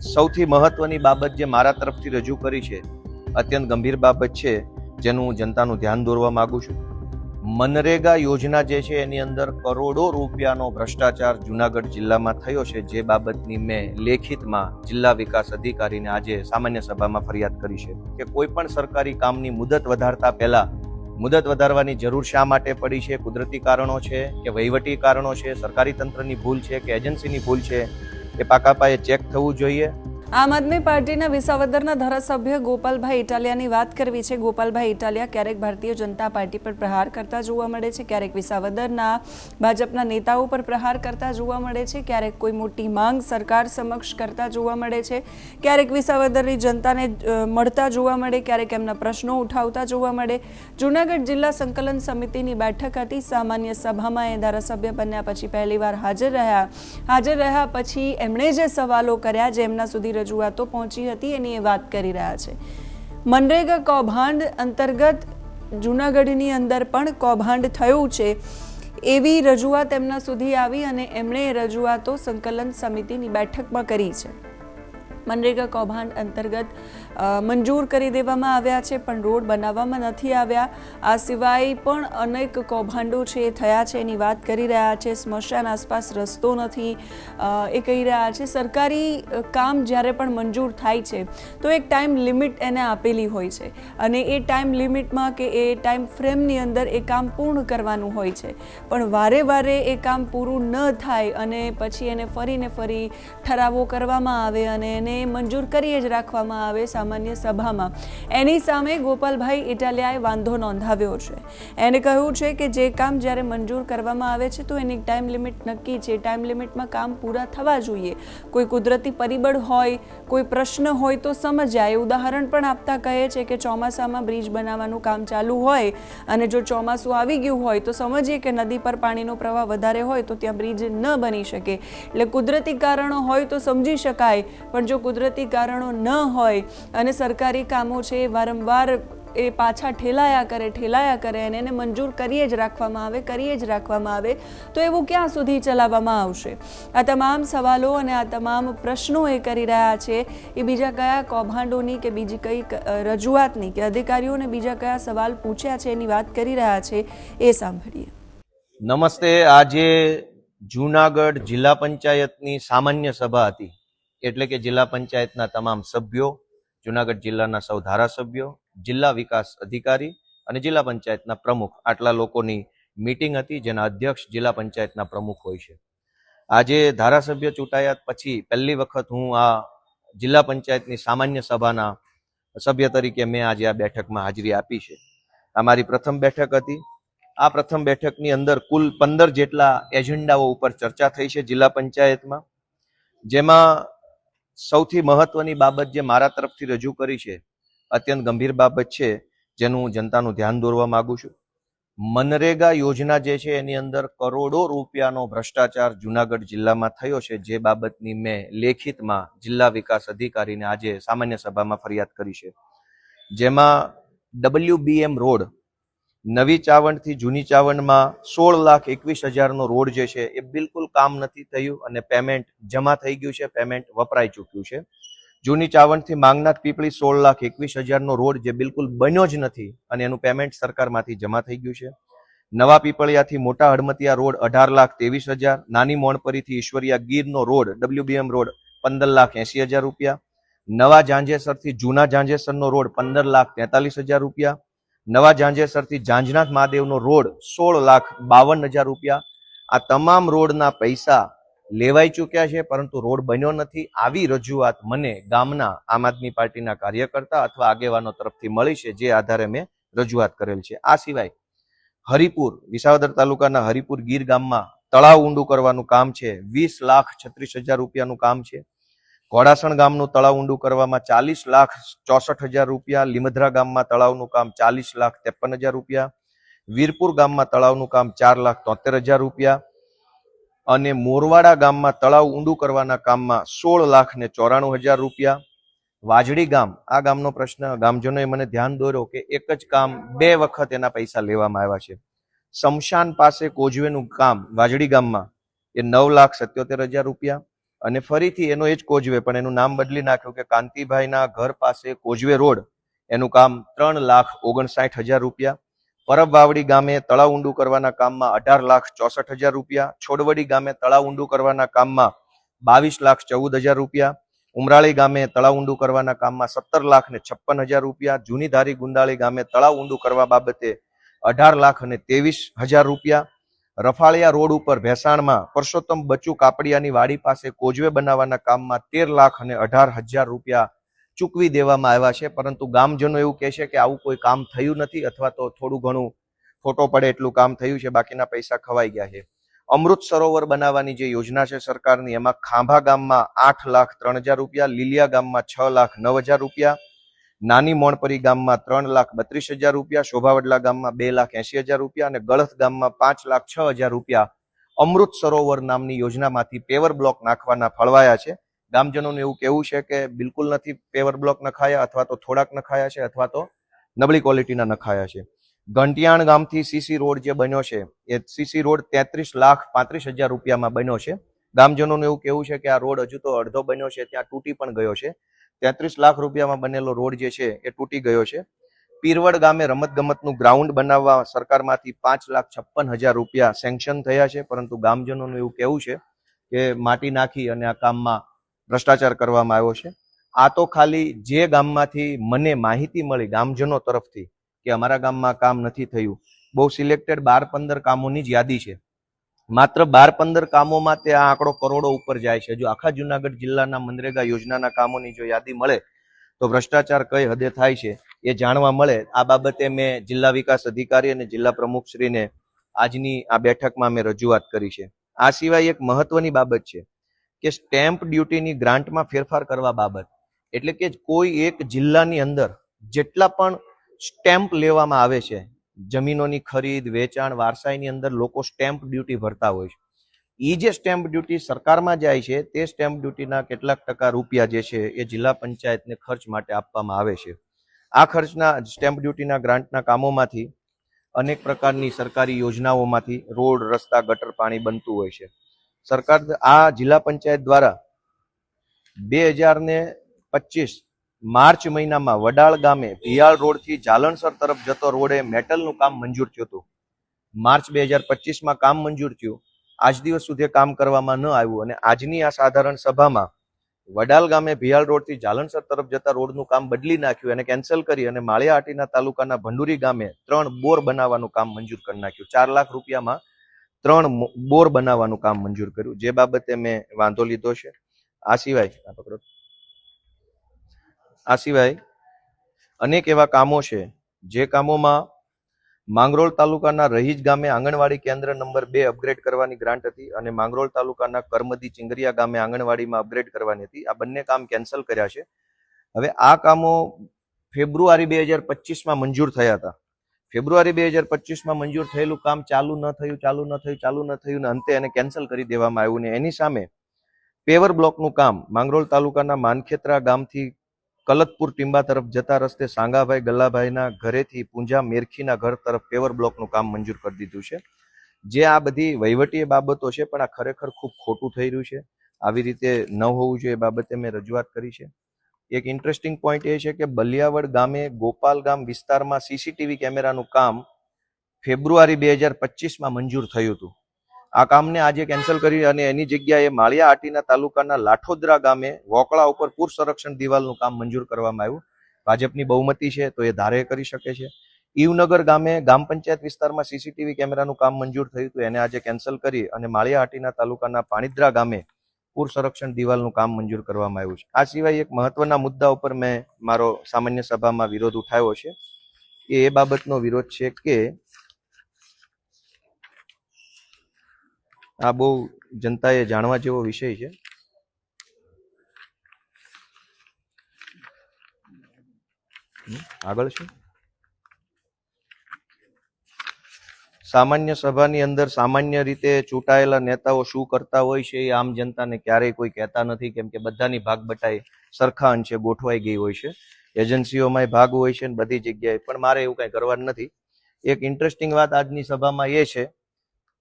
સૌથી મહત્વની બાબત જે મારા તરફથી રજૂ કરી છે, અત્યંત ગંભીર બાબત છે, જેનું હું જનતાનું ધ્યાન દોરવા માગું છું. મનરેગા યોજના જે છે, એની અંદર કરોડો રૂપિયાનો ભ્રષ્ટાચાર જુનાગઢ જિલ્લામાં થયો છે, જે બાબતની મેં લેખિતમાં જિલ્લા વિકાસ અધિકારીને આજે સામાન્ય સભામાં ફરિયાદ કરી છે કે કોઈ પણ સરકારી કામની મુદત વધારતા પહેલા, મુદત વધારવાની જરૂર શા માટે પડી છે, કુદરતી કારણો છે કે વહીવટી કારણો છે, સરકારી તંત્રની ભૂલ છે કે એજન્સીની ભૂલ છે એ પાકા પાયે ચેક થવું જોઈએ. આમ આદમી પાર્ટીના વિસાવદરના ધારાસભ્ય ગોપાલભાઈ ઇટાલિયાની વાત કરવી છે. ગોપાલભાઈ ઇટાલિયા ક્યારેક ભારતીય જનતા પાર્ટી પર પ્રહાર કરતા જોવા મળે છે. ક્યારેક વિસાવદરના ભાજપના નેતાઓ પર પ્રહાર કરતા જોવા મળે છે. ક્યારેક કોઈ મોટી માંગ સરકાર સમક્ષ કરતા જોવા મળે છે. ક્યારેક વિસાવદરની જનતાને મળતા જોવા મળે, ક્યારેક એમના પ્રશ્નો ઉઠાવતા જોવા મળે. જૂનાગઢ જિલ્લા સંકલન સમિતિની બેઠક હતી. સામાન્ય સભામાં એ ધારાસભ્ય બન્યા પછી પહેલીવાર હાજર રહ્યા. હાજર રહ્યા પછી એમણે જે સવાલો કર્યા, જે એમના સુધી રજૂઆતો પહોંચી હતી, એની એ વાત કરી રહ્યા છે. મનરેગા કૌભાંડ અંતર્ગત જૂનાગઢની અંદર પણ કૌભાંડ થયું છે. એવી રજૂઆત એમના સુધી આવી અને એમણે રજૂઆતો સંકલન સમિતિની બેઠકમાં કરી છે. મનરેગા કૌભાંડ અંતર્ગત મંજૂર કરી દેવામાં આવ્યા છે, પણ રોડ બનાવવામાં નથી આવ્યા. આ સિવાય પણ અનેક કૌભાંડો છે એ થયા છે, એની વાત કરી રહ્યા છે. સ્મશાન આસપાસ રસ્તો નથી એ કહી રહ્યા છે. સરકારી કામ જ્યારે પણ મંજૂર થાય છે, તો એક ટાઈમ લિમિટ એને આપેલી હોય છે. અને એ ટાઈમ લિમિટમાં કે એ ટાઈમ ફ્રેમની અંદર એ કામ પૂર્ણ કરવાનું હોય છે. પણ વારે વારે એ કામ પૂરું ન થાય અને પછી એને ફરીને ફરી ઠરાવો કરવામાં આવે અને એને મંજૂર કરી જ રાખવામાં આવે સામાન્ય સભામાં. એની સામે ગોપાલભાઈ ઇટાલિયાએ વાંધો નોંધાવ્યો છે. એને કહ્યું છે કે જે કામ જ્યારે મંજૂર કરવામાં આવે છે તો એની ટાઈમ લિમિટ નક્કી છે. ટાઈમ લિમિટમાં કામ પૂરા થવા જોઈએ. કોઈ કુદરતી પરિબળ હોય, કોઈ પ્રશ્ન હોય તો સમજાય. ઉદાહરણ પણ આપતા કહે છે કે ચોમાસામાં બ્રિજ બનાવવાનું કામ ચાલુ હોય અને જો ચોમાસું આવી ગયું હોય તો સમજીએ કે નદી પર પાણીનો પ્રવાહ વધારે હોય તો ત્યાં બ્રિજ ન બની શકે. એટલે કુદરતી કારણો હોય તો સમજી શકાય, પણ જો કુદરતી કારણો ન હોય અને સરકારી કામો છે, વારંવાર એ પાછા ઠેલાયા કરે ઠેલાયા કરે અને એને મંજૂર કરીએ જ રાખવામાં આવે, કરીએ જ રાખવામાં આવે, તો એવું ક્યાં સુધી ચલાવવામાં આવશે? આ તમામ સવાલો અને આ તમામ પ્રશ્નો એ કરી રહ્યા છે, એ બીજા કયા કૌભાંડોની કે બીજી કઈ રજૂઆતની કે અધિકારીઓને બીજા કયા સવાલ પૂછ્યા છે એની વાત કરી રહ્યા છે, એ સાંભળીએ. નમસ્તે, આજે જૂનાગઢ જિલ્લા પંચાયતની સામાન્ય સભા હતી. એટલે કે જિલ્લા પંચાયતના તમામ સભ્યો, જુનાગઢ જિલ્લાના સૌ ધારાસભ્યો, જિલ્લા વિકાસ અધિકારી અને જિલ્લા પંચાયતના પ્રમુખ આટલા લોકોની મીટિંગ હતી જેના અધ્યક્ષ જિલ્લા પંચાયતના પ્રમુખ હોય છે. આજે ધારાસભ્ય ચૂંટાયા પછી પહેલી વખત હું આ જિલ્લા પંચાયતની સામાન્ય સભાના સભ્ય તરીકે મેં આજે આ બેઠકમાં હાજરી આપી છે. આ મારી પ્રથમ બેઠક હતી. આ પ્રથમ બેઠકની અંદર કુલ પંદર જેટલા એજન્ડાઓ ઉપર ચર્ચા થઈ છે જિલ્લા પંચાયતમાં, જેમાં સૌથી મહત્વની બાબત જે મારા તરફથી રજૂ કરી છે, અત્યંત ગંભીર બાબત છે, જેનું હું જનતાનું ધ્યાન દોરવા માંગુ છું. મનરેગા યોજના જે છે, એની અંદર કરોડો રૂપિયાનો ભ્રષ્ટાચાર જુનાગઢ જિલ્લામાં થયો છે, જે બાબતની મેં લેખિતમાં જિલ્લા વિકાસ અધિકારીને આજે સામાન્ય સભામાં ફરિયાદ કરી છે. જેમાં ડબલ્યુબીએમ રોડ નવી ચાવંડથી જૂની ચાવંડમાં સોળ લાખ એકવીસ હજારનો રોડ જે છે એ બિલકુલ કામ નથી થયું અને પેમેન્ટ જમા થઈ ગયું છે, પેમેન્ટ વપરાઈ ચૂક્યું છે. જૂની ચાવંડથી માંગનાથ પીપળી સોળ લાખ એકવીસ હજારનો રોડ જે બિલકુલ બન્યો જ નથી અને એનું પેમેન્ટ સરકારમાંથી જમા થઈ ગયું છે. નવા પીપળિયાથી મોટા હડમતિયા રોડ અઢાર લાખ ત્રેવીસ હજાર, નાની મોણપરીથી ઈશ્વરિયા ગીરનો રોડ, ડબલ્યુબીએમ રોડ પંદર લાખ એસી હજાર રૂપિયા, નવા ઝાંઝેસરથી જૂના ઝાંઝેસરનો રોડ પંદર લાખ તેતાલીસ હજાર રૂપિયા નવા ઝાંઝેસરથી ઝાંઝનાથ મહાદેવનો રોડ સોળ લાખ બાવન હજાર રૂપિયા. આ તમામ રોડના પૈસા લેવાઈ ચૂક્યા છે, પરંતુ રોડ બન્યો નથી. આવી રજૂઆત મને ગામના આમ આદમી પાર્ટીના કાર્યકર્તા અથવા આગેવાનો તરફથી મળી છે, જે આધારે મેં રજૂઆત કરેલ છે. આ સિવાય હરિપુર, વિસાવદર તાલુકાના હરિપુર ગીર ગામમાં તળાવ ઊંડું કરવાનું કામ છે. વીસ લાખ છત્રીસ હજાર રૂપિયાનું કામ છે. ઘોડાસણ ગામનું તળાવ ઊંડું કરવામાં ચાલીસ લાખ ચોસઠ હજાર રૂપિયા, લીમધરા ગામમાં તળાવનું કામ ચાલીસ લાખ ત્રેપન હજાર રૂપિયા, વીરપુર ગામમાં તળાવનું કામ ચાર લાખ તોતેર હજાર રૂપિયા અને મોરવાડા ગામમાં તળાવ ઊંડું કરવાના કામમાં સોળ લાખ ને ચોરાણું હજાર રૂપિયા. વાજડી ગામ, આ ગામનો પ્રશ્ન, ગામજનોએ મને ધ્યાન દોર્યો કે એક જ કામ બે વખત એના પૈસા લેવામાં આવ્યા છે. શમશાન પાસે કોજવેનું કામ વાજડી ગામમાં, એ નવ લાખ સત્યોતેર હજાર રૂપિયા. અને ફરીથી એનો એ જ કોઝવે પણ એનું નામ બદલી નાખ્યું કે કાંતિભાઈના ઘર પાસે કોઝવે રોડ, એનું કામ ત્રણ લાખ ઓગણસાઠ હજાર રૂપિયા. પરબ વાવડી ગામે તળાવ ઊંડું કરવાના કામમાં અઢાર લાખ ચોસઠ હજાર રૂપિયા. છોડવડી ગામે તળાવ ઊંડું કરવાના કામમાં બાવીસ લાખ ચૌદ હજાર રૂપિયા. ઉમરાળી ગામે તળાવ ઊંડું કરવાના કામમાં સત્તર લાખ ને છપ્પન હજાર રૂપિયા. જૂની ધારી ગુંદાળી ગામે તળાવ ઊંડું કરવા બાબતે અઢાર લાખ અને ત્રેવીસ હજાર રૂપિયા. રફાળિયા રોડ ઉપર ભેસાણમાં પરસોત્તમ બચુ કાપડિયાની વાડી પાસે કોજવે બનાવવાના કામમાં તેર લાખ અને અઢાર હજાર રૂપિયા ચૂકવી દેવામાં આવ્યા છે. પરંતુ ગામજનો એવું કહે છે કે આવું કોઈ કામ થયું નથી અથવા તો થોડું ઘણું ફોટો પડે એટલું કામ થયું છે, બાકીના પૈસા ખવાઈ ગયા છે. અમૃત સરોવર બનાવવાની જે યોજના છે સરકારની, એમાં ખાંભા ગામમાં આઠ લાખ ત્રણ હજાર રૂપિયા, લીલિયા ગામમાં છ લાખ નવ હજાર રૂપિયા નાની મોણપરી ગામમાં ત્રણ લાખ બત્રીસ હજાર રૂપિયા, શોભાવડલા ગામમાં બે લાખ એસી હજાર રૂપિયા અને ગળથ ગામમાં પાંચ લાખ છ હજાર રૂપિયા અમૃત સરોવર નામની યોજનામાંથી પેવર બ્લોક નાખવાના ફળવાયા છે. ગામજનોનું એવું કહેવું છે કે બિલકુલ નથી પેવર બ્લોક નખાયા અથવા તો થોડાક નખાયા છે અથવા તો નબળી ક્વોલિટીના નખાયા છે. ઘંટિયાણ ગામથી સીસી રોડ જે બન્યો છે એ સીસી રોડ તેત્રીસ લાખ પાંત્રીસ હજાર રૂપિયામાં બન્યો છે. ગામજનોનું એવું કહેવું છે કે આ રોડ હજુ તો અડધો બન્યો છે, ત્યાં તૂટી પણ ગયો છે. તેત્રીસ લાખ રૂપિયામાં બનેલો રોડ જે છે એ તૂટી ગયો છે. પીરવડ ગામે રમત ગમતનું ગ્રાઉન્ડ બનાવવા સરકારમાંથી પાંચ લાખ છપ્પન હજાર રૂપિયા સેન્કશન થયા છે, પરંતુ ગામજનોનું એવું કેવું છે કે માટી નાખી અને આ કામમાં ભ્રષ્ટાચાર કરવામાં આવ્યો છે. આ તો ખાલી જે ગામમાંથી મને માહિતી મળી ગામજનો તરફથી કે અમારા ગામમાં કામ નથી થયું. બહુ સિલેક્ટેડ બાર પંદર કામોની જ યાદી છે. માત્ર બાર પંદર કામોમાં તે આ આંકડો કરોડો ઉપર જાય છે. જો આખા જુનાગઢ જિલ્લાના મનરેગા યોજનાના કામોની જો યાદી મળે, તો ભ્રષ્ટાચાર કઈ હદે થાય છે એ જાણવા મળે. આ બાબતે મેં જિલ્લા વિકાસ અધિકારી અને જિલ્લા પ્રમુખશ્રીને આજની આ બેઠકમાં મેં રજૂઆત કરી છે. આ સિવાય એક મહત્વની બાબત છે કે સ્ટેમ્પ ડ્યુટીની ગ્રાન્ટમાં ફેરફાર કરવા બાબત. એટલે કે કોઈ એક જિલ્લાની અંદર જેટલા પણ સ્ટેમ્પ લેવામાં આવે છે જમીનોની ખરીદ, વેચાણ, વારસાઈની અંદર લોકો સ્ટેમ્પ ડ્યુટી ભરતા હોય છે. એ જે સ્ટેમ્પ ડ્યુટી સરકારમાં જાય છે, તે સ્ટેમ્પ ડ્યુટીના કેટલાક ટકા રૂપિયા જે છે, એ જિલ્લા પંચાયતને ખર્ચ માટે આપવામાં આવે છે. આ ખર્ચના સ્ટેમ્પ ડ્યુટીના ગ્રાન્ટના કામોમાંથી અનેક પ્રકારની સરકારી યોજનાઓમાંથી રોડ, રસ્તા, ગટર, પાણી બનતું હોય છે. સરકાર આ જિલ્લા પંચાયત દ્વારા બે હજાર ને પચીસ માર્ચ મહિનામાં વડાળ ગામે પિયાળ રોડથી જાલણસર તરફ જતો રોડે મેટલનું કામ મંજૂર થયું હતું. માર્ચ બે હજાર પચીસમાં કામ મંજૂર થયું. આજ દિવસ સુધી કામ કરવામાં ન આવ્યું અને આજની આ સાધારણ સભામાં વડાલ ગામે ભિયાળ રોડથી જાલણસર તરફ જતા રોડનું કામ બદલી નાખ્યું અને કેન્સલ કરી અને માળિયાહાટીના તાલુકાના ભંડુરી ગામે ત્રણ બોર બનાવવાનું કામ મંજૂર કરી નાખ્યું. ચાર લાખ રૂપિયામાં ત્રણ બોર બનાવવાનું કામ મંજૂર કર્યું. જે બાબતે મેં વાંધો લીધો છે. આ સિવાય આ સિવાય અનેક એવા કામો છે, જે કામોમાં માંગરોળ તાલુકાના રહીજ ગામે આંગણવાડી કેન્દ્ર નંબર બે અપગ્રેડ કરવાની ગ્રાન્ટ હતી અને માંગરોળ તાલુકાના કરમદી ચિંગરિયા ગામે આંગણવાડીમાં અપગ્રેડ કરવાની હતી. આ બંને કામ કેન્સલ કર્યા છે. હવે આ કામો ફેબ્રુઆરી બે હજાર પચીસમાં મંજૂર થયા હતા. ફેબ્રુઆરી બે હજાર પચીસમાં મંજૂર થયેલું કામ ચાલુ ન થયું, ચાલુ ન થયું, ચાલુ ન થયું ને અંતે એને કેન્સલ કરી દેવામાં આવ્યું ને એની સામે પેવર બ્લોકનું કામ માંગરોળ તાલુકાના માનખેત્રા ગામથી કલતપુર ટીંબા તરફ જતા રસ્તે સાંગાભાઈ ગલ્લાભાઈના ઘરેથી પૂંજા મેરખીના ઘર તરફ પેવર બ્લોકનું કામ મંજૂર કરી દીધું છે. જે આ બધી વહીવટી બાબતો છે, પણ આ ખરેખર ખૂબ ખોટું થઈ રહ્યું છે. આવી રીતે ન હોવું જોઈએ એ બાબતે મેં રજૂઆત કરી છે. એક ઇન્ટરેસ્ટિંગ પોઈન્ટ એ છે કે બલિયાવડ ગામે ગોપાલ ગામ વિસ્તારમાં સીસીટીવી કેમેરાનું કામ ફેબ્રુઆરી બે હજાર પચીસમાં મંજૂર થયું હતું. આ કામને આજે કેન્સલ કરી અને એની જગ્યાએ માળિયા આટીના તાલુકાના લાઠોદરા ગામે વોકળા ઉપર પૂર સંરક્ષણ દિવાલનું કામ મંજૂર કરવામાં આવ્યું. ભાજપની બહુમતી છે તો એ ધારે કરી શકે છે. ઈવનગર ગામે ગામ પંચાયત વિસ્તારમાં સીસીટીવી કેમેરાનું કામ મંજૂર થયું હતું, એને આજે કેન્સલ કરી અને માળિયા આટીના તાલુકાના પાણીદ્રા ગામે પૂર સંરક્ષણ દિવાલનું કામ મંજૂર કરવામાં આવ્યું છે. આ સિવાય એક મહત્વના મુદ્દા ઉપર મેં મારો સામાન્ય સભામાં વિરોધ ઉઠાવ્યો છે. એ બાબતનો વિરોધ છે કે આ બહુ જનતાએ જાણવા જેવો વિષય છે. આગળ છે સામાન્ય સભાની અંદર સામાન્ય રીતે ચૂંટાયેલા નેતાઓ શું કરતા હોય છે એ આમ જનતાને ક્યારેય કોઈ કહેતા નથી, કેમ કે બધાની ભાગ બટાઈ સરખા અંશે ગોઠવાઈ ગઈ હોય છે. એજન્સીઓમાંય ભાગ હોય છે ને બધી જગ્યાએ. પણ મારે એવું કઈ કરવાનું નથી. એક ઇન્ટરેસ્ટિંગ વાત આજની સભામાં એ છે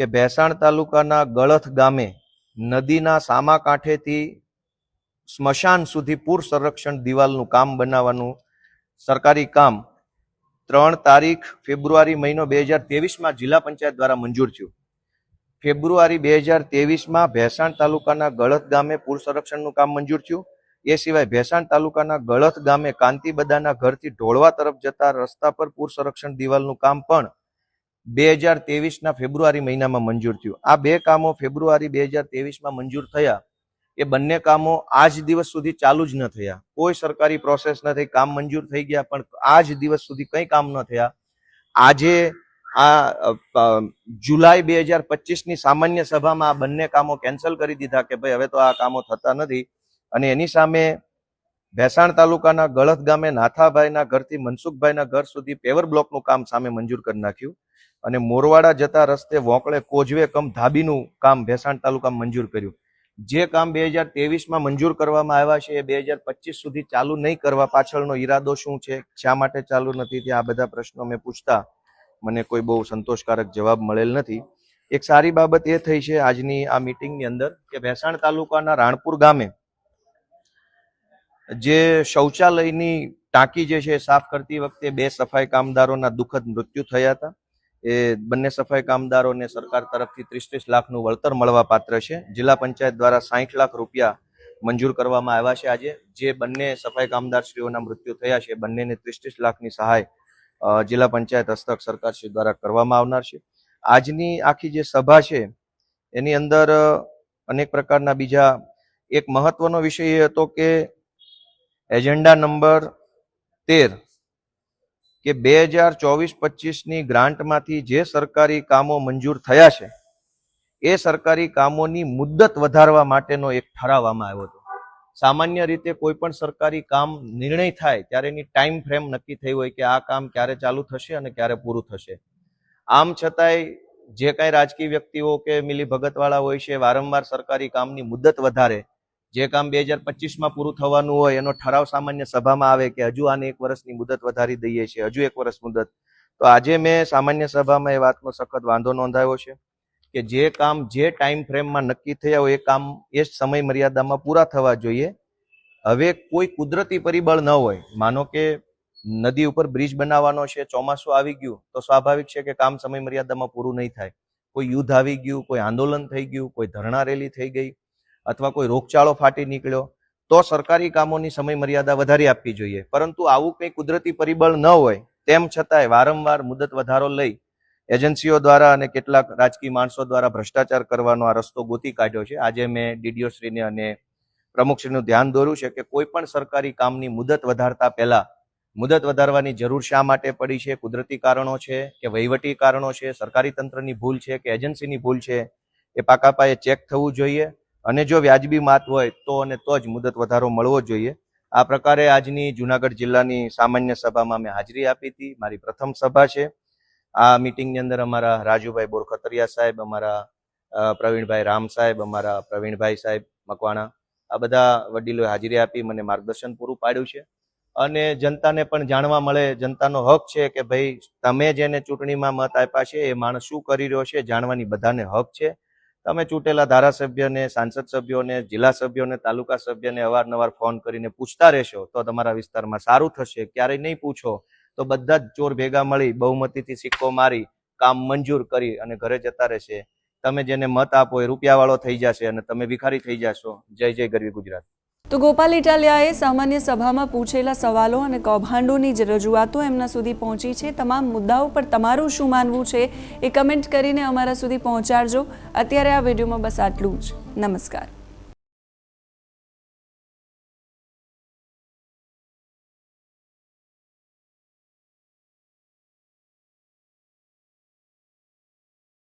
કે ભેસાણ તાલુકાના ગળથ ગામે નદીના સામા કાંઠેથી સ્મશાન સુધી પૂર સંરક્ષણ દિવાલનું કામ બનાવવાનું સરકારી કામ ત્રણ તારીખ ફેબ્રુઆરી મહિનો બે હજાર તેવીસમાં જિલ્લા પંચાયત દ્વારા મંજૂર થયું. ફેબ્રુઆરી બે હજાર તેવીસમાં ભેસાણ તાલુકાના ગળથ ગામે પૂર સંરક્ષણનું કામ મંજૂર થયું. એ સિવાય ભેસાણ તાલુકાના ગળથ ગામે કાંતિબદાના ઘરથી ઢોળવા તરફ જતા રસ્તા પર પૂર સંરક્ષણ દિવાલનું કામ પણ બે હજાર તેવીસના ફેબ્રુઆરી મહિનામાં મંજૂર થયું. આ બે કામો ફેબ્રુઆરી બે હજાર તેવીસમાં મંજૂર થયા. એ બંને કામો આજ દિવસ સુધી ચાલુ જ ન થયા. કોઈ સરકારી પ્રોસેસ ન થઈ, કામ મંજૂર થઈ ગયા, પણ આજ દિવસ સુધી કંઈ કામ ન થયા. આજે આ જુલાઈ બે હજાર પચીસની સામાન્ય સભામાં આ બંને કામો કેન્સલ કરી દીધા કે ભાઈ હવે તો આ કામો થતા નથી. અને એની સામે ભેસાણ તાલુકાના ગળત ગામે નાથાભાઈના ઘરથી મનસુખભાઈના ઘર સુધી પેવર બ્લોકનું કામ સામે મંજૂર કરી નાખ્યું. અને મોરવાડા જતા રસ્તે વોંકળે કોજવે કમ ધાબીનું કામ ભેસાણ તાલુકામાં મંજૂર કર્યું. જે કામ બે હજાર તેવીસમાં મંજૂર કરવામાં આવ્યા છે, એ બે હજાર પચીસ સુધી ચાલુ નહીં કરવા પાછળનો ઈરાદો શું છે, શા માટે ચાલુ નથી, તે આ બધા પ્રશ્નો મેં પૂછતા મને કોઈ બહુ સંતોષકારક જવાબ મળેલ નથી. એક સારી બાબત એ થઈ છે આજની આ મીટિંગની અંદર કે ભેસાણ તાલુકાના રાણપુર ગામે જે શૌચાલયની ટાંકી જે છે સાફ કરતી વખતે બે સફાઈ કામદારોના દુઃખદ મૃત્યુ થયા હતા. એ બંને સફાઈ કામદારોને સરકાર તરફથી ત્રીસ ત્રીસ લાખનું વળતર મળવા પાત્ર છે. જિલ્લા પંચાયત દ્વારા સાહીઠ લાખ રૂપિયા મંજૂર કરવામાં આવ્યા છે આજે. જે બંને સફાઈ કામદારશ્રીઓના મૃત્યુ થયા છે બંનેને ત્રીસ ત્રીસ લાખની સહાય જિલ્લા પંચાયત હસ્તક સરકારશ્રી દ્વારા કરવામાં આવનાર છે. આજની આખી જે સભા છે, એની અંદર અનેક પ્રકારના બીજા, એક મહત્વનો વિષય એ હતો કે એજન્ડા નંબર તેર કે બે હજાર ચોવીસ પચીસની ગ્રાન્ટમાંથી જે સરકારી કામો મંજૂર થયા છે, એ સરકારી કામોની મુદ્દત વધારવા માટેનો એક ઠરાવવામાં આવ્યો હતો. સામાન્ય રીતે કોઈ પણ સરકારી કામ નિર્ણય થાય ત્યારે એની ટાઈમ ફ્રેમ નક્કી થઈ હોય કે આ કામ ક્યારે ચાલુ થશે અને ક્યારે પૂરું થશે. આમ છતાંય જે કાંઈ રાજકીય વ્યક્તિઓ કે મિલી ભગતવાળા હોય છે, વારંવાર સરકારી કામની મુદ્દત વધારે જે કામ બે હજાર પચીસમાં પૂરું થવાનું હોય, એનો ઠરાવ સામાન્ય સભામાં આવે કે હજુ આને એક વર્ષની મુદત વધારી દઈએ છીએ, હજુ એક વર્ષ મુદત. તો આજે મેં સામાન્ય સભામાં એ વાતનો સખત વાંધો નોંધાવ્યો છે કે જે કામ જે ટાઈમ ફ્રેમમાં નક્કી થયા હોય એ કામ એ જ સમય મર્યાદામાં પૂરા થવા જોઈએ. હવે કોઈ કુદરતી પરિબળ ન હોય, માનો કે નદી ઉપર બ્રિજ બનાવવાનો છે, ચોમાસું આવી ગયું, તો સ્વાભાવિક છે કે કામ સમય મર્યાદામાં પૂરું નહીં થાય. કોઈ યુદ્ધ આવી ગયું, કોઈ આંદોલન થઈ ગયું, કોઈ ધરણા રેલી થઈ ગઈ અથવા કોઈ રોગચાળો ફાટી નીકળ્યો, તો સરકારી કામોની સમય મર્યાદા વધારી આપવી જોઈએ. પરંતુ આવું કંઈ કુદરતી પરિબળ ન હોય, તેમ છતાંય વારંવાર મુદત વધારો લઈ એજન્સીઓ દ્વારા અને કેટલાક રાજકીય માણસો દ્વારા ભ્રષ્ટાચાર કરવાનો આ રસ્તો ગોતી કાઢ્યો છે. આજે મેં ડીડીઓશ્રીને અને પ્રમુખશ્રીનું ધ્યાન દોર્યું છે કે કોઈ પણ સરકારી કામની મુદત વધારતા પહેલા મુદત વધારવાની જરૂર શા માટે પડી છે? કુદરતી કારણો છે કે વહીવટી કારણો છે? સરકારી તંત્રની ભૂલ છે કે એજન્સીની ભૂલ છે? એ પાકા પાયે ચેક થવું જોઈએ. અને જો વ્યાજબી માત હોય તો અને તો જ મુદત વધારો મળવો જોઈએ. આ પ્રકારે આજની જુનાગઢ જિલ્લાની સામાન્ય સભામાં મેં હાજરી આપી હતી. મારી પ્રથમ સભા છે. આ મિટિંગની અંદર અમારા રાજુભાઈ બોરખતરિયા સાહેબ, અમારા પ્રવીણભાઈ રામ સાહેબ, અમારા પ્રવીણભાઈ સાહેબ મકવાણા, આ બધા વડીલોએ હાજરી આપી મને માર્ગદર્શન પૂરું પાડ્યું છે. અને જનતાને પણ જાણવા મળે, જનતાનો હક છે કે ભાઈ તમે જેને ચૂંટણીમાં મત આપ્યા છે, એ માણસ શું કરી રહ્યો છે, જાણવાની બધાને હક છે. તમે ચૂંટેલા ધારાસભ્યને, સાંસદ સભ્યોને, જિલ્લા સભ્યોને, તાલુકા સભ્યને અવારનવાર ફોન કરીને પૂછતા રહેશો તો તમારા વિસ્તારમાં સારું થશે. ક્યારેય નહીં પૂછો. તો બધા જ ચોર ભેગા મળી બહુમતીથી સિક્કો મારી, કામ મંજૂર કરી અને ઘરે જતા રહેશે. તમે જેને મત આપો એ રૂપિયાવાળો થઈ જશે અને તમે ભિખારી થઈ જશો. જય જય ગરવી ગુજરાત. તો ગોપાલ ઇટાલિયાએ સામાન્ય સભામાં પૂછેલા સવાલો અને કૌભાંડોની જે રજૂઆતો એમના સુધી પહોંચી છે. તમામ મુદ્દાઓ પર તમારું શું માનવું છે એ કમેન્ટ કરીને અમારા સુધી પહોંચાડજો. અત્યારે આ વિડીયોમાં બસ આટલું જ. નમસ્કાર.